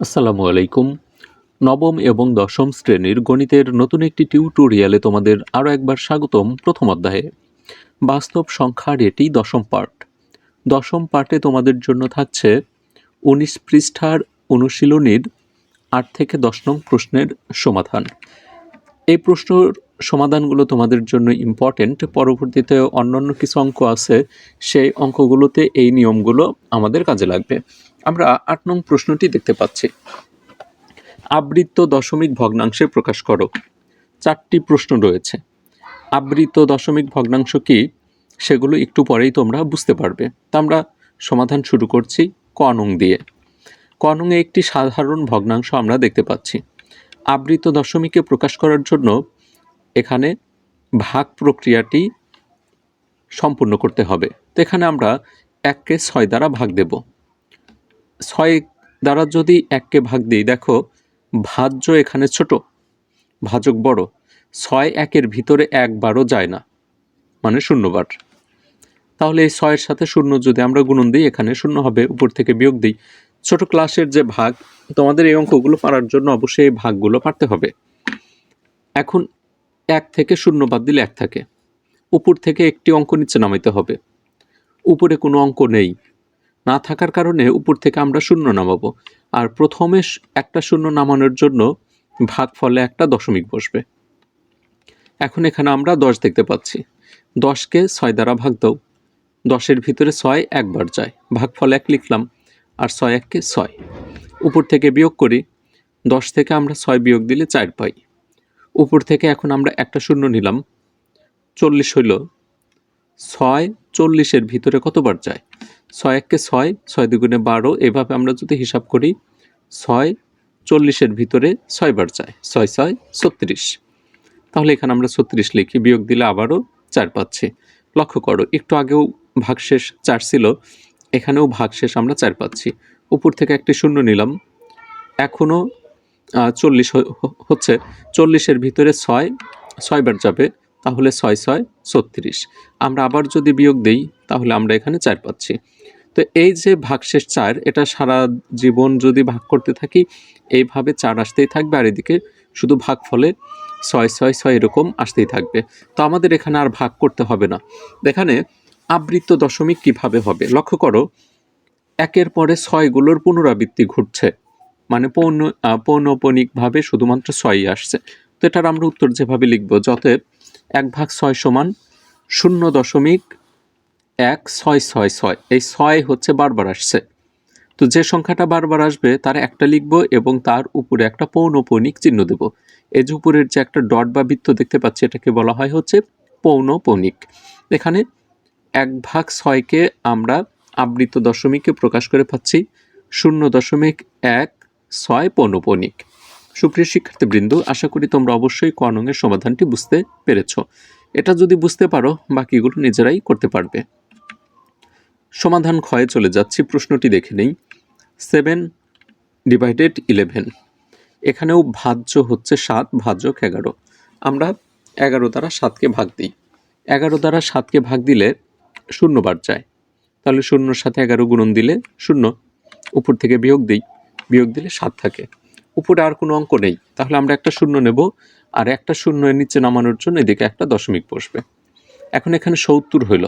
আসসালামু আলাইকুম। নবম এবং দশম শ্রেণির গণিতের নতুন একটি টিউটোরিয়ালে তোমাদের আরও একবার স্বাগতম প্রথম অধ্যায়ে। বাস্তব সংখ্যার এটি দশম পার্ট দশম পার্টে তোমাদের জন্য থাকছে উনিশ পৃষ্ঠার অনুশীলনীর আট থেকে দশ নং প্রশ্নের সমাধান। এই প্রশ্নর সমাধানগুলো তোমাদের জন্য ইম্পর্টেন্ট পরবর্তীতে অন্যান্য কিছু অঙ্ক আছে, সেই অঙ্কগুলোতে এই নিয়মগুলো আমাদের কাজে লাগবে। আমরা আট নং প্রশ্নটি দেখতে পাচ্ছি। আবৃত্ত দশমিক ভগ্নাংশে প্রকাশ করো। চারটি প্রশ্ন রয়েছে। আবৃত্ত দশমিক ভগ্নাংশ কি? সেগুলো একটু পরেই তোমরা বুঝতে পারবে। তা আমরা সমাধান শুরু করছি ক নং দিয়ে। ক নংয়ে একটি সাধারণ ভগ্নাংশ আমরা দেখতে পাচ্ছি। আবৃত দশমিকে প্রকাশ করার জন্য এখানে ভাগ প্রক্রিয়াটি সম্পূর্ণ করতে হবে। তো এখানে আমরা এককে ছয় দ্বারা ভাগ দেব। ছয় দ্বারা যদি এককে ভাগ দিই, দেখো, ভাজ্য এখানে ছোট, ভাজক বড়। ছয় একের ভিতরে একবারও যায় না মানে শূন্যবার তাহলে এই ছয়ের সাথে শূন্য যদি আমরা গুণন দিই, এখানে শূন্য হবে, উপর থেকে বিয়োগ দিই। ছোট ক্লাসের যে ভাগ, তোমাদের এই অঙ্কগুলো পারার জন্য অবশ্যই এই ভাগগুলো পারতে হবে। এখন এক থেকে শূন্য বাদ দিলে এক থাকে। উপর থেকে একটি অঙ্ক নিচে নামাইতে হবে। উপরে কোনো অঙ্ক নেই। না থাকার কারণে উপর থেকে আমরা শূন্য নামাবো। আর প্রথমে একটা শূন্য নামানোর জন্য ভাগ ফলে একটা দশমিক বসবে। এখন এখানে আমরা দশ দেখতে পাচ্ছি। দশকে ছয় দ্বারা ভাগ দাও। দশের ভিতরে ছয় একবার যায়। ভাগ ফলে এক লিখলাম, আর ছয় এককে ছয়। উপর থেকে বিয়োগ করি। দশ থেকে আমরা ছয় বিয়োগ দিলে চার পাই। উপর থেকে এখন আমরা একটা শূন্য নিলাম। চল্লিশ হইল। ছয় চল্লিশের ভিতরে কতবার যায়? ছয় এককে ছয় ছয় দুগুণে বারো, এভাবে আমরা যদি হিসাব করি, ছয় চল্লিশের ভিতরে ছয়বার যায় ছয় ছয় ছত্রিশ। তাহলে এখানে আমরা ছত্রিশ লিখি বিয়োগ দিলে আবারও চার পাচ্ছি। লক্ষ্য করো, একটু আগেও ভাগশেষ চার ছিল, এখানেও ভাগশেষ আমরা চার পাচ্ছি। উপর থেকে একটি শূন্য নিলাম, এখনও চল্লিশ হচ্ছে, চল্লিশের ভিতরে ছয়, ছয়বার যাবে তাহলে ছয় ছয় ছত্রিশ। আমরা আবার যদি বিয়োগ দেই তাহলে আমরা এখানে চার পাচ্ছি। তো এই যে ভাগশেষ চার এটা সারা জীবন যদি ভাগ করতে থাকি এইভাবে চার আসতেই থাকবে আর এদিকে শুধু ভাগ ফলে ছয় ছয় ছয় এরকম আসতেই থাকবে। তো আমাদের এখানে আর ভাগ করতে হবে না। এখানে আবৃত্ত দশমিক কীভাবে হবে? লক্ষ্য করো একের পরে ছয়গুলোর পুনরাবৃত্তি ঘটছে। মানে পৌন আহ, পৌনপনিকভাবে শুধুমাত্র ছয়ই আসছে। তো এটার আমরা উত্তর যেভাবে লিখব যতএব এক ভাগ ছয় সমান শূন্য দশমিক এক ছয় ছয় ছয়। এই ছয় হচ্ছে বারবার আসছে। তো যে সংখ্যাটা বারবার আসবে, তার একটা লিখব এবং তার উপরে একটা পৌনপৌনিক চিহ্ন দেব। এই যে উপরের যে একটা ডট বা বৃত্ত দেখতে পাচ্ছি, এটাকে বলা হয় হচ্ছে পৌনপৌনিক। এখানে এক ভাগ ছয়কে আমরা আবৃত দশমিকে প্রকাশ করে পাচ্ছি, শূন্য দশমিক এক ছয় পৌনপৌনিক। সুপ্রিয় শিক্ষার্থীবৃন্দ, আশা করি তোমরা অবশ্যই কনঙের সমাধানটি বুঝতে পেরেছ। এটা যদি বুঝতে পারো, বাকিগুলো নিজেরাই করতে পারবে। সমাধান ক্ষয়ে চলে যাচ্ছি, প্রশ্নটি দেখে নেই। Seven divided eleven. এখানেও ভাজ্য হচ্ছে সাত ভাজক এগারো। আমরা এগারো দ্বারা সাতকে ভাগ দিই। এগারো দ্বারা সাতকে ভাগ দিলে শূন্যবার যায়। তাহলে শূন্যর সাথে এগারো গুণন দিলে শূন্য। উপর থেকে বিয়োগ দিই। বিয়োগ দিলে সাত থাকে। উপরে আর কোনো অঙ্ক নেই। তাহলে আমরা একটা শূন্য নেব আর একটা শূন্য এর নিচে নামানোর জন্য এদিকে একটা দশমিক বসবে। এখন এখানে সত্তর হইল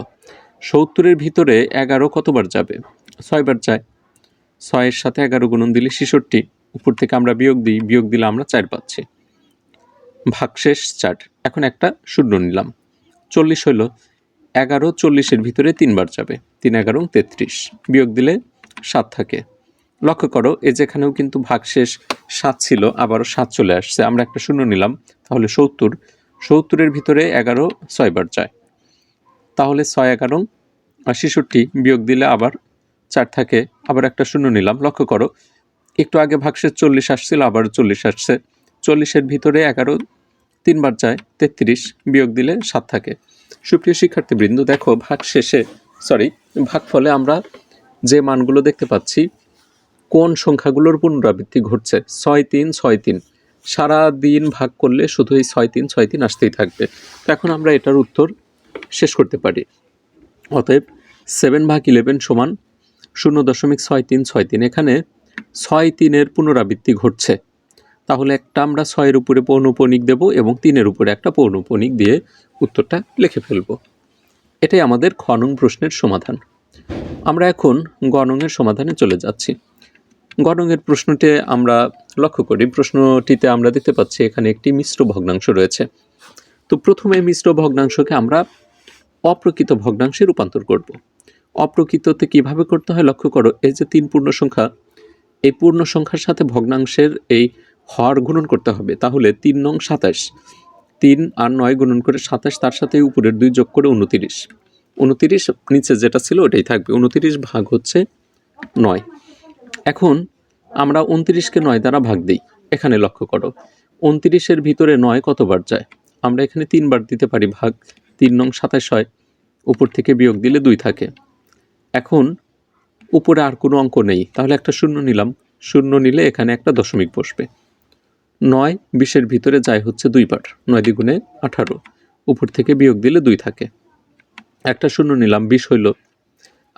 সত্তরের ভিতরে এগারো কতবার যাবে? ছয়বার যায়। ছয়ের সাথে এগারো গুণন দিলে ছেষট্টি। উপর থেকে আমরা বিয়োগ দিই, বিয়োগ দিলে আমরা চার পাচ্ছি। ভাগশেষ চার। এখন একটা শূন্য নিলাম। চল্লিশ হইল এগারো চল্লিশের ভিতরে তিনবার যাবে। তিন এগারো তেত্রিশ। বিয়োগ দিলে সাত থাকে। লক্ষ্য করো এই যেখানেও কিন্তু ভাগশেষ সাত ছিল, আবারও সাত চলে আসছে। আমরা একটা শূন্য নিলাম, তাহলে সত্তর। সত্তরের ভিতরে এগারো ছয়বার যায়। তাহলে ছয় এগারো ছেষট্টি বিয়োগ দিলে আবার চার থাকে, আবার একটা শূন্য নিলাম। লক্ষ্য করো, একটু আগে ভাগশেষ চল্লিশ আসছিল, আবার চল্লিশ আসছে। চল্লিশের ভিতরে এগারো তিনবার যায়, তেত্রিশ বিয়োগ দিলে সাত থাকে। সুপ্রিয় শিক্ষার্থীবৃন্দ, দেখো ভাগ শেষে সরি ভাগ ফলে আমরা যে মানগুলো দেখতে পাচ্ছি কোন সংখ্যাগুলোর পুনরাবৃত্তি ঘটছে? ছয় তিন ছয় তিন। সারা দিন ভাগ করলে শুধু এই ছয় তিন ছয় তিন আসতেই থাকবে। তো এখন আমরা এটার উত্তর শেষ করতে পারি। অতএব সেভেন ভাগ ইলেভেন সমান শূন্য দশমিক ছয় তিন ছয় তিন। এখানে ছয় তিনের পুনরাবৃত্তি ঘটছে। তাহলে একটা আমরা ছয়ের উপরে পৌনপণিক দেব এবং তিনের উপরে একটা পৌনপণিক দিয়ে উত্তরটা লিখে ফেলব। এটাই আমাদের খনং প্রশ্নের সমাধান। আমরা এখন গণনের সমাধানে চলে যাচ্ছি। গণঙের প্রশ্নটি আমরা লক্ষ্য করি। প্রশ্নটিতে আমরা দেখতে পাচ্ছি এখানে একটি মিশ্র ভগ্নাংশ রয়েছে। তো প্রথমে মিশ্র ভগ্নাংশকে আমরা অপ্রকৃত ভগ্নাংশে রূপান্তর করব। অপ্রকৃততে কীভাবে করতে হয় লক্ষ্য করো, এই যে তিন পূর্ণ সংখ্যা এই পূর্ণ সংখ্যার সাথে ভগ্নাংশের এই হর গুণন করতে হবে। তাহলে তিন নং সাতাশ, তিন আর নয় গুণন করে সাতাশ, তার সাথে উপরের দুই যোগ করে উনতিরিশ উনতিরিশ নিচে যেটা ছিল ওটাই থাকবে। উনতিরিশ ভাগ হচ্ছে নয়। এখন আমরা উনতিরিশকে নয় দ্বারা ভাগ দিই। এখানে লক্ষ্য করো, উনতিরিশের ভিতরে নয় কতবার যায়? আমরা এখানে তিনবার দিতে পারি, ভাগ তিন নং সাতাশ হয়, উপর থেকে বিয়োগ দিলে দুই থাকে। এখন উপরে আর কোনো অঙ্ক নেই, তাহলে একটা শূন্য নিলাম। শূন্য নিলে এখানে একটা দশমিক বসবে। নয় বিশের ভিতরে যায় হচ্ছে দুইবার নয় দ্বিগুণে আঠারো, উপর থেকে বিয়োগ দিলে দুই থাকে। একটা শূন্য নিলাম, বিশ হইল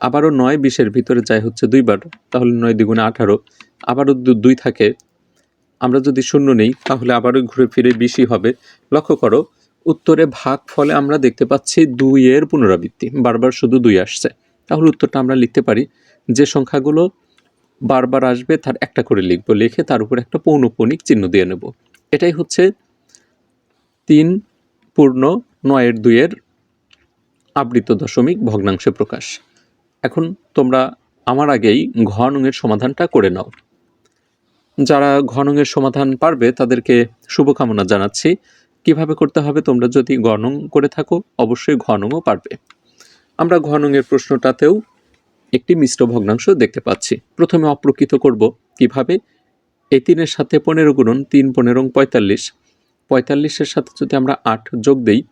আবারও নয় বিশের ভিতরে যায় হচ্ছে দুইবার, তাহলে নয় দ্বিগুণে আঠারো। আবারও দুই থাকে। আমরা যদি শূন্য নেই, তাহলে আবারও ঘুরে ফিরে বিশই হবে। লক্ষ্য করো, উত্তরে ভাগ ফলে আমরা দেখতে পাচ্ছি দুইয়ের পুনরাবৃত্তি। বারবার শুধু দুই আসছে। তাহলে উত্তরটা আমরা লিখতে পারি, যে সংখ্যাগুলো বারবার আসবে, তার একটা করে লিখব। লিখে তার উপর একটা পৌনপণিক চিহ্ন দিয়ে নেব। এটাই হচ্ছে তিন পূর্ণ নয়ের দুইয়ের আবৃত দশমিক ভগ্নাংশে প্রকাশ। এখন তোমরা আমার আগেই ঘনঙের সমাধানটা করে নাও। যারা ঘনঙের সমাধান পারবে, তাদেরকে শুভকামনা জানাচ্ছি। কীভাবে করতে হবে তোমরা যদি গণং করে থাকো, অবশ্যই ঘনঙও পারবে। আমরা ঘনঙের প্রশ্নটাতেও একটি মিশ্র ভগ্নাংশ দেখতে পাচ্ছি। প্রথমে অপ্রকৃত করব কীভাবে? এই তিনের সাথে পনেরো গুণন তিন পনেরো পঁয়তাল্লিশ। পঁয়তাল্লিশের সাথে যদি আমরা আট যোগ দেই,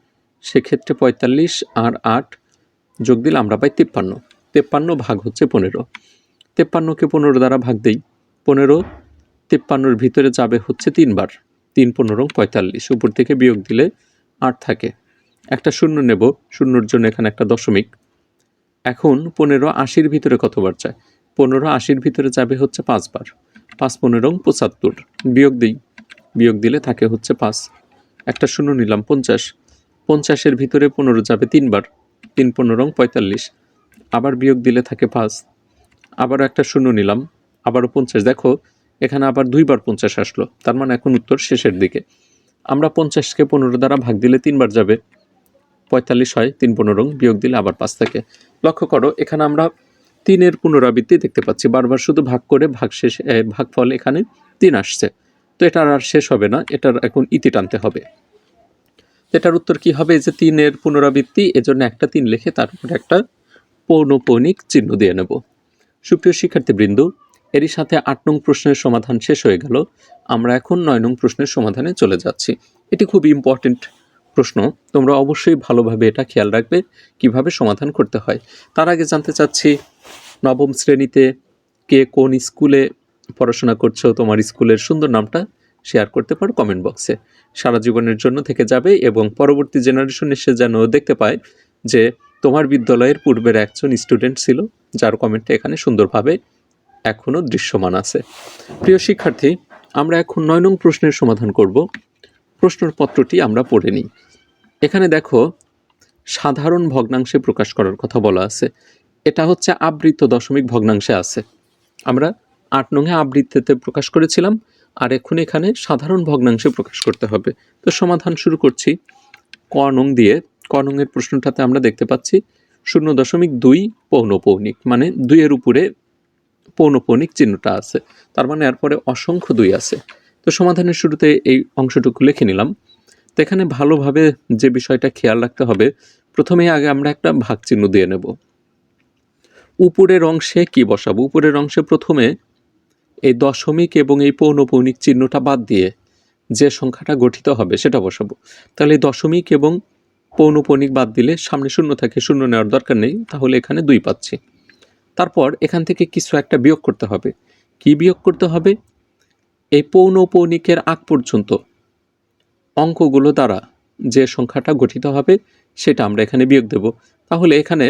সেক্ষেত্রে পঁয়তাল্লিশ আর আট যোগ দিলে আমরা পাই তিপ্পান্ন। তেপ্পান্ন ভাগ হচ্ছে পনেরো। তেপ্পান্নকে পনেরো দ্বারা ভাগ দেই। পনেরো, তেপ্পান্নর ভিতরে যাবে হচ্ছে তিনবার। তিন, পনেরো, পঁয়তাল্লিশ। উপর থেকে বিয়োগ দিলে আট থাকে। একটা শূন্য নেব। শূন্যর জন্য এখানে একটা দশমিক। এখন পনেরো আশির ভিতরে কতবার যায়? পনেরো আশির ভিতরে যাবে হচ্ছে পাঁচবার। পাঁচ, পনেরো, পঁচাত্তর। বিয়োগ দিই। বিয়োগ দিলে থাকে হচ্ছে পাঁচ। একটা শূন্য নিলাম, পঞ্চাশ। পঞ্চাশের ভিতরে পনেরো যাবে তিনবার। তিন, পনেরো, পঁয়তাল্লিশ। আবার বিয়োগ দিলে থাকে পাঁচ। আবারও একটা শূন্য নিলাম, আবারও পঞ্চাশ। দেখো, এখানে আবার দুইবার পঞ্চাশ আসলো, তার মানে এখন উত্তর শেষের দিকে। আমরা পঞ্চাশকে পনেরো দ্বারা ভাগ দিলে তিনবার যাবে। পঁয়তাল্লিশ হয়, তিন পনেরো, বিয়োগ দিলে আবার পাঁচ থাকে। লক্ষ্য করো, এখানে আমরা তিনের পুনরাবৃত্তি দেখতে পাচ্ছি। বারবার শুধু ভাগ করে ভাগ শেষ ভাগফল এখানে তিন আসছে। তো এটার আর শেষ হবে না, এটার এখন ইতি টানতে হবে। এটার উত্তর কি হবে? যে তিনের পুনরাবৃত্তি, এজন্য একটা তিন লিখে তার একটা পৌনপৌনিক চিহ্ন দিয়ে নেব। সুপ্রিয় শিক্ষার্থীবৃন্দ, এরই সাথে আট নং প্রশ্নের সমাধান শেষ হয়ে গেল। আমরা এখন নয় নং প্রশ্নের সমাধানে চলে যাচ্ছি। এটি খুব ইম্পর্টেন্ট প্রশ্ন। তোমরা অবশ্যই ভালোভাবে এটা খেয়াল রাখবে, কীভাবে সমাধান করতে হয়। তার আগে জানতে চাচ্ছি, নবম শ্রেণীতে কে কোন স্কুলে পড়াশোনা করছ, তোমার স্কুলের সুন্দর নামটা শেয়ার করতে পারো কমেন্ট বক্সে সারা জীবনের জন্য থেকে যাবে এবং পরবর্তী জেনারেশন এসে যেন দেখতে পায় যে তোমার বিদ্যালয়ের পূর্বের একজন স্টুডেন্ট ছিল, যার কমেন্টটা এখানে সুন্দরভাবে এখনও দৃশ্যমান আছে। প্রিয় শিক্ষার্থী, আমরা এখন নয় নং প্রশ্নের সমাধান করব। প্রশ্নপত্রটি আমরা পড়ে নিই। এখানে দেখো, সাধারণ ভগ্নাংশে প্রকাশ করার কথা বলা আছে। এটা হচ্ছে আবৃত দশমিক ভগ্নাংশে আছে। আমরা আট নঙে আবৃত্তিতে প্রকাশ করেছিলাম, আর এখন এখানে সাধারণ ভগ্নাংশে প্রকাশ করতে হবে। তো সমাধান শুরু করছি। ক নং দিয়ে ক নংয়ের প্রশ্নটাতে আমরা দেখতে পাচ্ছি, শূন্য দশমিক দুই পৌনপৌনিক মানে দুইয়ের উপরে পৌনপৌনিক চিহ্নটা আছে। তার মানে এরপরে অসংখ্য দুই আছে। তো সমাধানের শুরুতে এই অংশটুকু লিখে নিলাম। তো এখানে ভালোভাবে যে বিষয়টা খেয়াল রাখতে হবে, প্রথমে আগে আমরা একটা ভাগ চিহ্ন দিয়ে নেব। উপরের অংশে কি বসাবো? উপরের অংশে প্রথমে এই দশমিক এবং এই পৌনপৌনিক চিহ্নটা বাদ দিয়ে যে সংখ্যাটা গঠিত হবে সেটা বসাবো। তাহলে দশমিক এবং পৌনপৌনিক বাদ দিলে সামনে শূন্য থাকে, শূন্য নেওয়ার দরকার নেই, তাহলে এখানে দুই পাচ্ছি। তারপর এখান থেকে কিছু একটা বিয়োগ করতে হবে। কি বিয়োগ করতে হবে? এই পৌনপৌনিকের আগ পর্যন্ত অঙ্কগুলো দ্বারা যে সংখ্যাটা গঠিত হবে, সেটা আমরা এখানে বিয়োগ দেব। তাহলে এখানে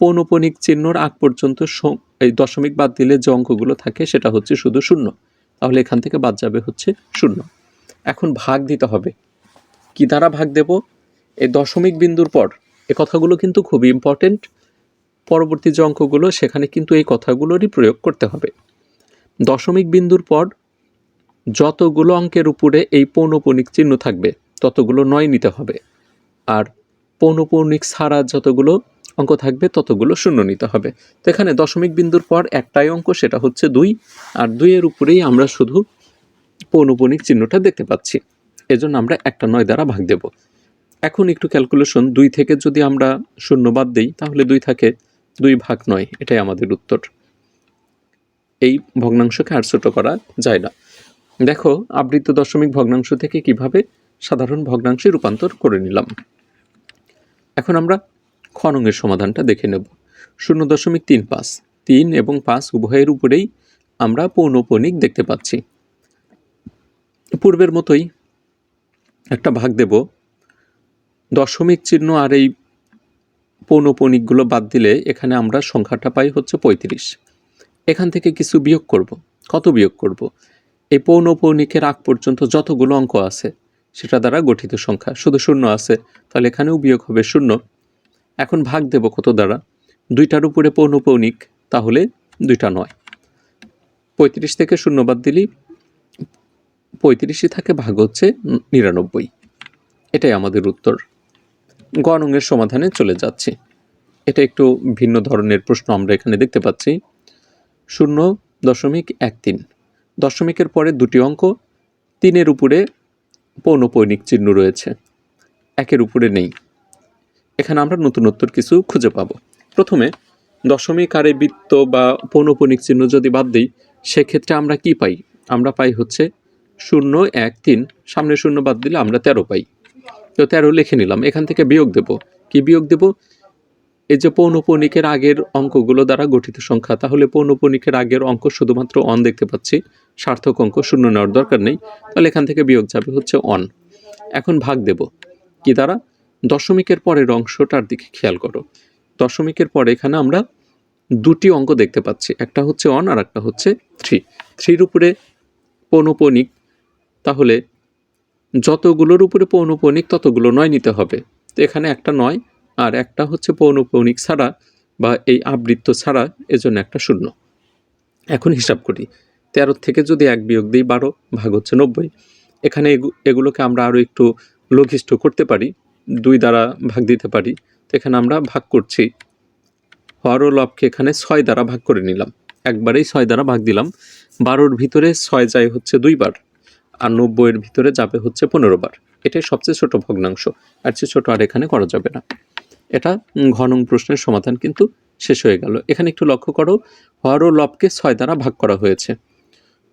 পৌনপৌনিক চিহ্নর আগ পর্যন্ত এই দশমিক বাদ দিলে যে অঙ্কগুলো থাকে, সেটা হচ্ছে শুধু শূন্য। তাহলে এখান থেকে বাদ যাবে হচ্ছে শূন্য। এখন ভাগ দিতে হবে। কি দ্বারা ভাগ দেব? এই দশমিক বিন্দুর পর এ কথাগুলো কিন্তু খুবই ইম্পর্টেন্ট পরবর্তী যে অঙ্কগুলো, সেখানে কিন্তু এই কথাগুলোরই প্রয়োগ করতে হবে। দশমিক বিন্দুর পর যতগুলো অঙ্কের উপরে এই পৌনপণিক চিহ্ন থাকবে, ততগুলো নয় নিতে হবে। আর পৌনপৌনিক ছাড়া যতগুলো অঙ্ক থাকবে, ততগুলো শূন্য নিতে হবে। তো এখানে দশমিক বিন্দুর পর একটাই অঙ্ক, সেটা হচ্ছে দুই। আর দুইয়ের উপরেই আমরা শুধু পৌনপণিক চিহ্নটা দেখতে পাচ্ছি। এজন্য আমরা একটা নয় দ্বারা ভাগ দেব। এখন একটু ক্যালকুলেশন দুই থেকে যদি আমরা শূন্য বাদ দিই, তাহলে দুই থাকে দুই ভাগ নয়, এটাই আমাদের উত্তর। এই ভগ্নাংশকে আর ছোট করা যায় না। দেখো আবৃত্ত দশমিক ভগ্নাংশ থেকে কীভাবে সাধারণ ভগ্নাংশে রূপান্তর করে নিলাম। এখন আমরা খনঙের সমাধানটা দেখে নেব। শূন্য দশমিক তিন পাঁচ, তিন এবং পাঁচ উভয়ের উপরেই আমরা পৌনপণিক দেখতে পাচ্ছি। পূর্বের মতোই একটা ভাগ দেব দশমিক চিহ্ন আর এই পৌনপণিকগুলো বাদ দিলে এখানে আমরা সংখ্যাটা পাই হচ্ছে পঁয়ত্রিশ। এখান থেকে কিছু বিয়োগ করব। কত বিয়োগ করব? এই পৌনপৌনিকের আগ পর্যন্ত যতগুলো অঙ্ক আছে, সেটা দ্বারা গঠিত সংখ্যা শুধু শূন্য আছে, তাহলে এখানেও বিয়োগ হবে শূন্য। এখন ভাগ দেব কত দ্বারা? দুইটার উপরে পৌনপৌনিক, তাহলে দুইটা নয়। পঁয়ত্রিশ থেকে শূন্য বাদ দিলেই পঁয়ত্রিশই থাকে ভাগ হচ্ছে নিরানব্বই। এটাই আমাদের উত্তর। গণঙের সমাধানে চলে যাচ্ছি। এটা একটু ভিন্ন ধরনের প্রশ্ন আমরা এখানে দেখতে পাচ্ছি। শূন্য দশমিক এক তিন। দশমিকের পরে দুটি অঙ্ক, তিনের উপরে পৌনপৈনিক চিহ্ন রয়েছে। একের উপরে নেই। এখানে আমরা নতুনত্বর কিছু খুঁজে পাব। প্রথমে, দশমিক আরে বৃত্ত বা পৌনপৈনিক চিহ্ন যদি বাদ দিই, সেক্ষেত্রে আমরা কি পাই? আমরা পাই হচ্ছে শূন্য এক তিন। সামনে শূন্য বাদ দিলে আমরা তেরো পাই। তো তেরো লিখে নিলাম। এখান থেকে বিয়োগ দেব। কি বিয়োগ দেব? এই যে পৌনপণিকের আগের অঙ্কগুলো দ্বারা গঠিত সংখ্যা, তাহলে পৌনপণিকের আগের অঙ্ক শুধুমাত্র অন দেখতে পাচ্ছি। সার্থক অঙ্ক শূন্য নেওয়ার দরকার নেই। তাহলে এখান থেকে বিয়োগ যাবে হচ্ছে অন এখন ভাগ দেব। কি দ্বারা? দশমিকের পরের অংশটার দিকে খেয়াল করো। দশমিকের পরে এখানে আমরা দুটি অঙ্ক দেখতে পাচ্ছি। একটা হচ্ছে অন আর একটা হচ্ছে থ্রি থ্রির উপরে পৌনপণিক তাহলে যতগুলোর উপরে পৌনপৌনিক, ততগুলো নয় নিতে হবে। তো এখানে একটা নয়, আর একটা হচ্ছে পৌনপৌনিক ছাড়া বা এই আবৃত্ত ছাড়া এজন্য একটা শূন্য। এখন হিসাব করি, তেরো থেকে যদি এক বিয়োগ দিই বারো, ভাগ হচ্ছে নব্বই। এখানে এগু- এগুলোকে আমরা আরও একটু লঘিষ্ঠ করতে পারি, দুই দ্বারা ভাগ দিতে পারি। তো এখানে আমরা ভাগ করছি। হর লবকে এখানে ছয় দ্বারা ভাগ করে নিলাম। একবারেই ছয় দ্বারা ভাগ দিলাম। বারোর ভিতরে ছয় যায় হচ্ছে দুইবার। আর নব্বইয়ের ভিতরে যাবে হচ্ছে পনেরো বার। এটাই সবচেয়ে ছোট ভগ্নাংশ। আর চেয়ে ছোট আর এখানে করা যাবে না। এটা ঘনং প্রশ্নের সমাধান কিন্তু শেষ হয়ে গেল। এখানে একটু লক্ষ্য করো হর ও লবকে ছয় দ্বারা ভাগ করা হয়েছে।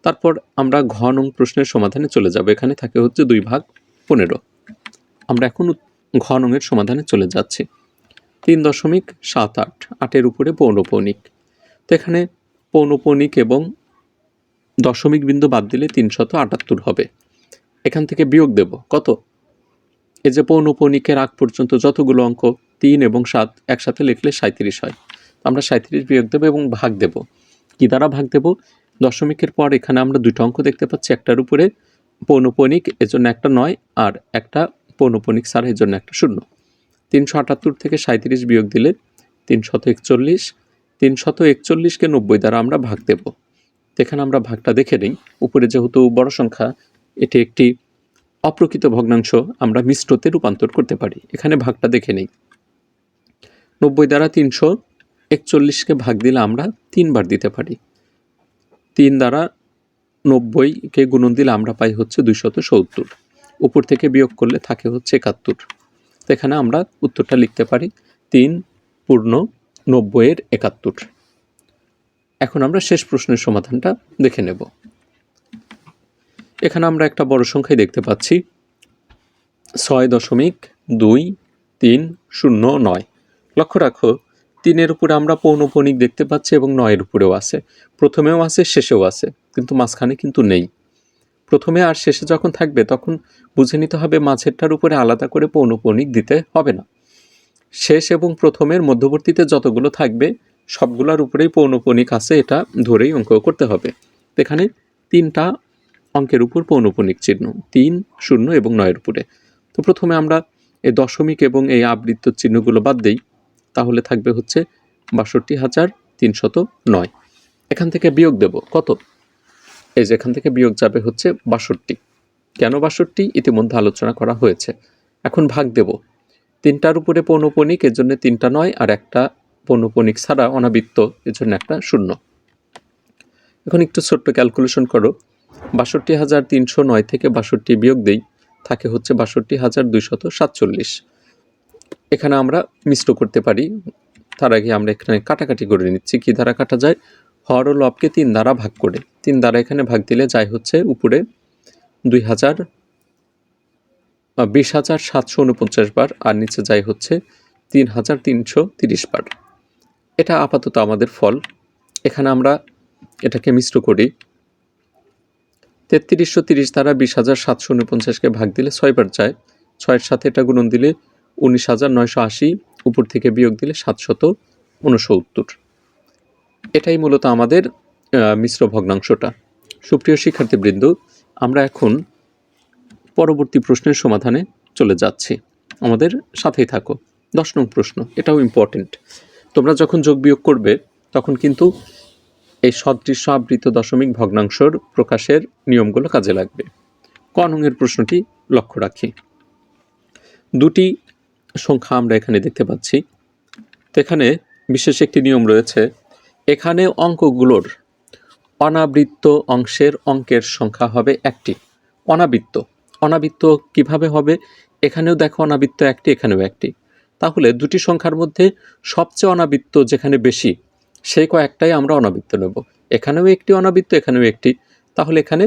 তারপর আমরা ঘনং প্রশ্নের সমাধানে চলে যাব। এখানে থাকে হচ্ছে দুই ভাগ পনেরো। আমরা এখন ঘনঙের সমাধানে চলে যাচ্ছি। তিন দশমিক সাত আট, আটের উপরে পৌনপৌনিক। তো এখানে পৌনপৌনিক এবং দশমিক বিন্দু বাদ দিলে তিনশত আটাত্তর হবে। এখান থেকে বিয়োগ দেব। কত? এই যে পৌনপৌনিকের আগ পর্যন্ত যতগুলো অঙ্ক, তিন এবং সাত একসাথে লিখলে সাঁত্রিশ হয়। আমরা সাঁত্রিশ বিয়োগ দেবো এবং ভাগ দেব। কি দ্বারা ভাগ দেব? দশমিকের পর এখানে আমরা দুটো অঙ্ক দেখতে পাচ্ছি, একটার উপরে পৌনপৌনিক এজন্য একটা নয়, আর একটা পৌনপৌনিক ছাড়া এজন্য একটা শূন্য। তিনশো আটাত্তর থেকে সাঁত্রিশ বিয়োগ দিলে তিনশত একচল্লিশ, তিনশত একচল্লিশকে নব্বই দ্বারা আমরা ভাগ দেব। এখানে আমরা ভাগটা দেখে নিই, উপরে যেহেতু বড় সংখ্যা, এটি একটি অপ্রকৃত ভগ্নাংশ, আমরা মিশ্রতে রূপান্তর করতে পারি। এখানে ভাগটা দেখে নিই। নব্বই দ্বারা তিনশো একচল্লিশকে ভাগ দিলে আমরা তিনবার দিতে পারি। তিন দ্বারা নব্বইকে গুণন দিলে আমরা পাই হচ্ছে দুইশত সত্তর। উপর থেকে বিয়োগ করলে থাকে হচ্ছে একাত্তর। এখানে আমরা উত্তরটা লিখতে পারি, তিন পূর্ণ নব্বইয়ের একাত্তর। এখন আমরা শেষ প্রশ্নের সমাধানটা দেখে নেব। এখানে আমরা একটা বড় সংখ্যাই দেখতে পাচ্ছি। ছয় দশমিক দুই তিন শূন্য নয়। লক্ষ্য রাখো, তিনের উপরে আমরা পৌনপণিক দেখতে পাচ্ছি এবং নয়ের উপরেও আছে। প্রথমেও আছে, শেষেও আছে, কিন্তু মাঝখানে কিন্তু নেই। প্রথমে আর শেষে যখন থাকবে, তখন বুঝে নিতে হবে মাঝেরটার উপরে আলাদা করে পৌনপণিক দিতে হবে না। শেষ এবং প্রথমের মধ্যবর্তীতে যতগুলো থাকবে সবগুলোর উপরেই পৌনপণিক আছে, এটা ধরেই অঙ্ক করতে হবে। এখানে তিনটা অঙ্কের উপর পৌনপণিক চিহ্ন, তিন, শূন্য এবং নয়ের উপরে। তো প্রথমে আমরা এই দশমিক এবং এই আবৃত্ত চিহ্নগুলো বাদ দিই, তাহলে থাকবে হচ্ছে বাষট্টি হাজার তিনশত নয়। এখান থেকে বিয়োগ দেব, কত? এই যে এখান থেকে বিয়োগ যাবে হচ্ছে বাষট্টি। কেন বাষট্টি? ইতিমধ্যে আলোচনা করা হয়েছে। এখন ভাগ দেব। তিনটার উপরে পৌনপণিক এর জন্য তিনটা নয়, আর একটা পৌনপণিক ছাড়া অনাবৃত্ত এর জন্য একটা শূন্য। এখন একটু ছোট্ট ক্যালকুলেশন করো। বাষট্টি হাজার তিনশো নয় থেকে বাষট্টি বিয়োগ দেই, থাকে হচ্ছে বাষট্টি হাজার দুইশত সাতচল্লিশ। এখানে আমরা মিশ্র করতে পারি। তার আগে আমরা এখানে কাটাকাটি করে নিচ্ছি। কি দ্বারা কাটা যায়? হর ও লবকে তিন দ্বারা ভাগ করে। তিন দ্বারা এখানে ভাগ দিলে যায় হচ্ছে উপরে দুই হাজার বিশ হাজার সাতশো উনপঞ্চাশ বার, আর নিচে যায় হচ্ছে তিন হাজার তিনশো তিরিশ বার। এটা আপাতত আমাদের ফল। এখানে আমরা এটাকে মিশ্র করি। তেত্রিশশো তিরিশ দ্বারা বিশ হাজার সাতশো উনপঞ্চাশকে ভাগ দিলে ছয়বার যায় ছয়ের সাথে এটা গুণন দিলে উনিশ হাজার নয়শো আশি, উপর থেকে বিয়োগ দিলে সাতশত উনসত্তর। এটাই মূলত আমাদের মিশ্র ভগ্নাংশটা। সুপ্রিয় শিক্ষার্থীবৃন্দ, আমরা এখন পরবর্তী প্রশ্নের সমাধানে চলে যাচ্ছি। আমাদের সাথেই থাকো। দশ নং প্রশ্ন, এটাও ইম্পর্টেন্ট তোমরা যখন যোগ বিয়োগ করবে, তখন কিন্তু এই সদৃশ্য আবৃত দশমিক ভগ্নাংশর প্রকাশের নিয়মগুলো কাজে লাগবে। ক নংয়ের প্রশ্নটি লক্ষ্য রাখি। দুটি সংখ্যা আমরা এখানে দেখতে পাচ্ছি। তো এখানে বিশেষ একটি নিয়ম রয়েছে, এখানে অঙ্কগুলোর অনাবৃত্ত অংশের অঙ্কের সংখ্যা হবে একটি, অনাবৃত্ত। অনাবৃত্ত কীভাবে হবে? এখানেও দেখো অনাবৃত্ত একটি, এখানেও একটি। তাহলে দুটি সংখ্যার মধ্যে সবচেয়ে অনাবৃত্ত যেখানে বেশি, সেই কয়েকটাই আমরা অনাবৃত্ত নেব। এখানেও একটি অনাবৃত্ত, এখানেও একটি। তাহলে এখানে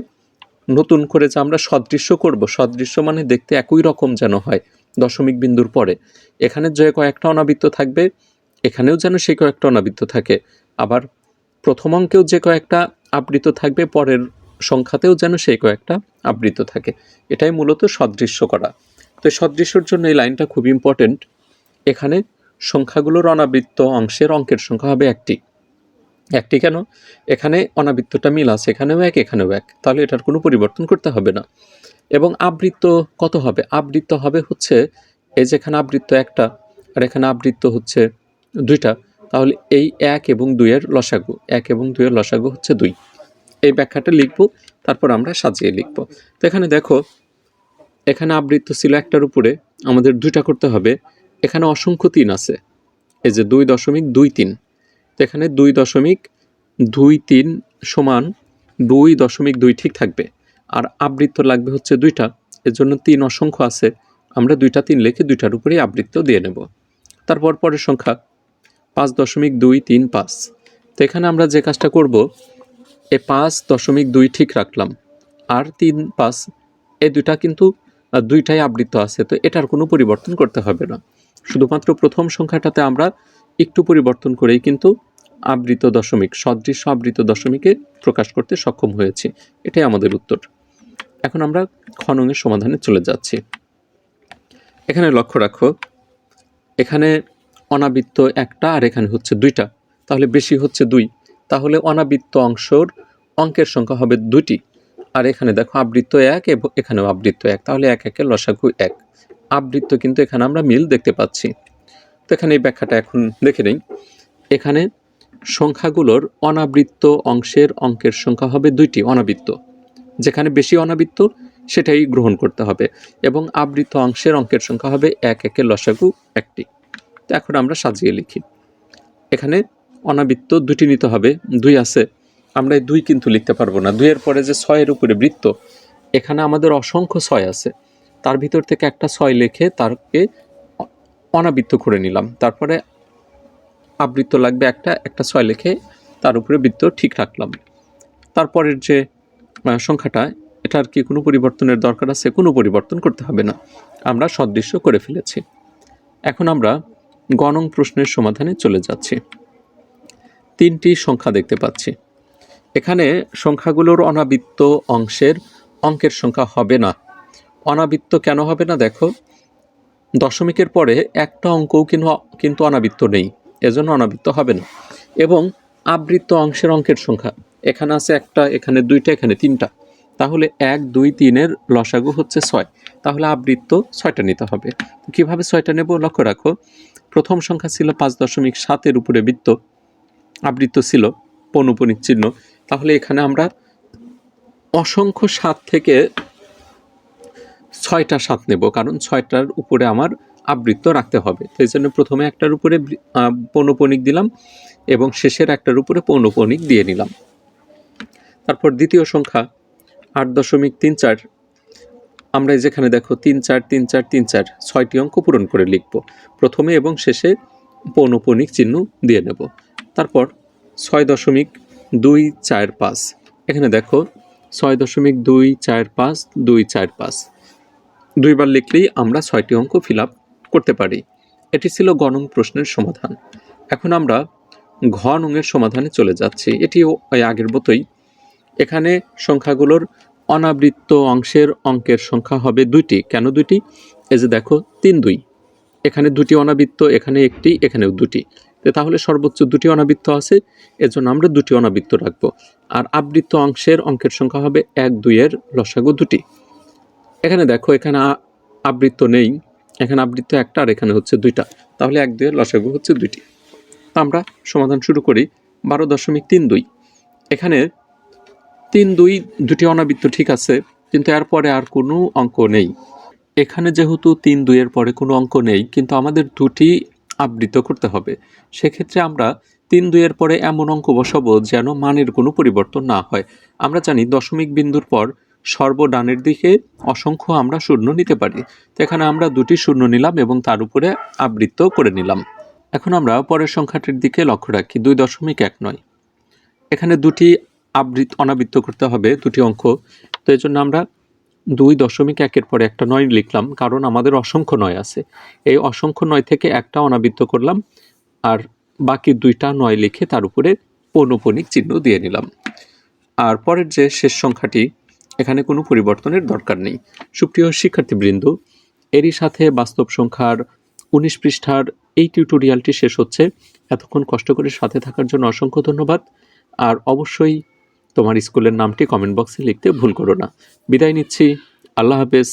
নতুন করে যে আমরা সদৃশ্য করব, সদৃশ্য মানে দেখতে একই রকম যেন হয় দশমিক বিন্দুর পরে। এখানে যে কয়েকটা অনাবৃত্ত থাকবে, এখানেও যেন সেই কয়েকটা অনাবৃত্ত থাকে। আবার প্রথম অঙ্কেও যে কয়েকটা আবৃত থাকবে, পরের সংখ্যাতেও যেন সেই কয়েকটা আবৃত থাকে। এটাই মূলত সদৃশ্য করা। তো সদৃশ্যর জন্য এই লাইনটা খুব ইম্পর্টেন্ট এখানে সংখ্যাগুলোর অনাবৃত্ত অংশের অঙ্কের সংখ্যা হবে একটি। একটি কেন? এখানে অনাবৃত্তটা মিল আছে, এখানেও এক এখানেও এক। তাহলে এটার কোনো পরিবর্তন করতে হবে না। এবং আবৃত্ত কত হবে? আবৃত্ত হবে হচ্ছে এই যেখানে আবৃত্ত একটা আর এখানে আবৃত্ত হচ্ছে দুইটা, তাহলে এই এক এবং দুইয়ের লসাগু, এক এবং দুইয়ের লসাগু হচ্ছে দুই। এই ব্যাখ্যাটা লিখব, তারপর আমরা সাজিয়ে লিখব। তো এখানে দেখো, এখানে আবৃত্ত ছিল একটার উপরে, আমাদের দুইটা করতে হবে। এখানে অসংখ্য তিন আছে। এই যে দুই দশমিক দুই তিন। এখানে দুই দশমিক দুই তিন সমান দুই দশমিক দুই ঠিক থাকবে। আর আবৃত্ত লাগবে হচ্ছে দুইটা। এর জন্য তিন অসংখ্য আছে। আমরা দুইটা তিন লিখে দুইটার উপরেই আবৃত্ত দিয়ে নেব। তারপর পরের সংখ্যা, পাঁচ দশমিক দুই তিন পাঁচ। তো এখানে আমরা যে কাজটা করব, এ পাঁচ দশমিক দুই ঠিক রাখলাম। আর তিন পাঁচ, এ দুইটা কিন্তু দুইটাই আবৃত্ত আছে। তো এটার কোনো পরিবর্তন করতে হবে না। শুধুমাত্র প্রথম সংখ্যাটাতে আমরা একটু পরিবর্তন করেই কিন্তু আবৃত দশমিক, সদৃশ্য আবৃত দশমিকে প্রকাশ করতে সক্ষম হয়েছি। এটাই আমাদের উত্তর। এখন আমরা খননের সমাধানে চলে যাচ্ছি। এখানে লক্ষ্য রাখো, এখানে অনাবৃত্ত একটা আর এখানে হচ্ছে দুইটা। তাহলে বেশি হচ্ছে দুই। তাহলে অনাবৃত্ত অংশর অঙ্কের সংখ্যা হবে দুটি আর এখানে দেখো আবৃত্ত এক এবং এখানেও আবৃত্ত এক। তাহলে এক একের লসাগু এক। আবৃত্ত কিন্তু এখানে আমরা মিল দেখতে পাচ্ছি। তো এখানে এই ব্যাখ্যাটা এখন দেখে নেই। এখানে সংখ্যাগুলোর অনাবৃত্ত অংশের অঙ্কের সংখ্যা হবে দুইটি, অনাবৃত্ত। যেখানে বেশি অনাবৃত্ত, সেটাই গ্রহণ করতে হবে। এবং আবৃত অংশের অঙ্কের সংখ্যা হবে এক, একের লসাগু একটি। তো এখন আমরা সাজিয়ে লিখি। এখানে অনাবৃত্ত দুটি নিতে হবে। দুই আছে। আমরা এই দুই কিন্তু লিখতে পারব না। দুইয়ের পরে যে ছয়ের উপরে বৃত্ত, এখানে আমাদের অসংখ্য ছয় আছে। তার ভিতর থেকে একটা ছয় লেখে তারকে অনাবৃত্ত করে নিলাম। তারপরে আবৃত্ত লাগবে একটা একটা ছয় লেখে তার উপরে বৃত্ত ঠিক রাখলাম। তারপরের যে সংখ্যাটা, এটার কি কোনো পরিবর্তনের দরকার আছে? কোনো পরিবর্তন করতে হবে না। আমরা সদৃশ্য করে ফেলেছি। এখন আমরা গণং প্রশ্নের সমাধানে চলে যাচ্ছি। তিনটি সংখ্যা দেখতে পাচ্ছি। এখানে সংখ্যাগুলোর অনাবৃত্ত অংশের অঙ্কের সংখ্যা হবে না। অনাবৃত্ত কেন হবে না দেখো। দশমিকের পরে একটা অঙ্কও কিন্তু অনাবৃত্ত নেই, এজন্য অনাবৃত্ত হবে না। এবং আবৃত্ত অংশের অঙ্কের সংখ্যা, এখানে আছে একটা, এখানে দুইটা, এখানে তিনটা। তাহলে এক, দুই, তিনের লসাগু হচ্ছে ছয়। তাহলে আবৃত্ত ছয়টা নিতে হবে। কীভাবে ছয়টা নেব? লক্ষ্য রাখো, প্রথম সংখ্যা ছিল পাঁচ দশমিক সাতের উপরে বৃত্ত, আবৃত্ত ছিল পৌনপনিক চিহ্ন। তাহলে এখানে আমরা অসংখ্য সাত থেকে ছয়টা সাত নেব, কারণ ছয়টার উপরে আমার আবৃত্ত রাখতে হবে। সেই জন্য প্রথমে একটার উপরে পৌনপনিক দিলাম এবং শেষের একটার উপরে পৌনপনিক দিয়ে নিলাম। তারপর দ্বিতীয় সংখ্যা, আট দশমিক তিন চার। আমরা যেখানে দেখো তিন চার তিন চার তিন চার, ছয়টি অঙ্ক পূরণ করে লিখব। প্রথমে এবং শেষে পৌনপনিক চিহ্ন দিয়ে নেব। তারপর ছয় দশমিক দুই চার পাঁচ। এখানে দেখো ছয় দশমিক দুই চার পাঁচ, দুই চার পাঁচ। দুইবার লিখলেই আমরা ছয়টি অঙ্ক ফিল করতে পারি। এটি ছিল গণং প্রশ্নের সমাধান। এখন আমরা ঘ সমাধানে চলে যাচ্ছি। এটিও আগের মতোই। এখানে সংখ্যাগুলোর অনাবৃত্ত অংশের অঙ্কের সংখ্যা হবে দুইটি। কেন দুইটি? এই যে দেখো, তিন দুই। এখানে দুটি অনাবৃত্ত, এখানে একটি, এখানেও দুটি। তাহলে সর্বোচ্চ দুটি অনাবৃত্ত আছে, এজন্য আমরা দুটি অনাবৃত্ত রাখব। আর আবৃত্ত অংশের অঙ্কের সংখ্যা হবে এক দুইয়ের লসাগু দুটি। এখানে দেখো, এখানে আবৃত্ত নেই। এখানে আবৃত্ত একটা আর এখানে হচ্ছে দুইটা। তাহলে এক দুইয়ের লসাগু হচ্ছে দুইটি। তো আমরা সমাধান শুরু করি বারো দশমিক তিন দুই। এখানে তিন দুই দুটি অনাবৃত্ত ঠিক আছে, কিন্তু এরপরে আর কোনো অঙ্ক নেই। এখানে যেহেতু তিন দুইয়ের পরে কোনো অঙ্ক নেই, কিন্তু আমাদের দুটি আবৃত করতে হবে। সেক্ষেত্রে আমরা তিন দুইয়ের পরে এমন অঙ্ক বসাবো যেন মানের কোনো পরিবর্তন না হয়। আমরা জানি দশমিক বিন্দুর পর সর্বডানের দিকে অসংখ্য আমরা শূন্য নিতে পারি। তো এখানে আমরা দুটি শূন্য নিলাম এবং তার উপরে আবৃত্ত করে নিলাম। এখন আমরা পরের সংখ্যাটির দিকে লক্ষ্য রাখি, দুই দশমিক এক নয়। এখানে দুটি আবৃত, অনাবৃত্ত করতে হবে, দুটি অঙ্ক। তো এই জন্য আমরা দুই দশমিক একের পরে একটা নয় লিখলাম, কারণ আমাদের অসংখ্য নয় আছে। এই অসংখ্য নয় থেকে একটা অনাবৃত্ত করলাম, আর বাকি দুইটা নয় লিখে তার উপরে পৌনপনিক চিহ্ন দিয়ে নিলাম। আর পরের যে শেষ সংখ্যাটি এখানে কোনো পরিবর্তনের দরকার নেই। সুপ্রিয় শিক্ষার্থীবৃন্দ, এরই সাথে বাস্তব সংখ্যার উনিশ পৃষ্ঠার এই টিউটোরিয়ালটি শেষ হচ্ছে। এতক্ষণ কষ্ট করে সাথে থাকার জন্য অসংখ্য ধন্যবাদ। আর অবশ্যই তোমার স্কুলের নামটি কমেন্ট বক্সে লিখতে ভুল করো না। বিদায় নিচ্ছি। আল্লাহ হাফেজ।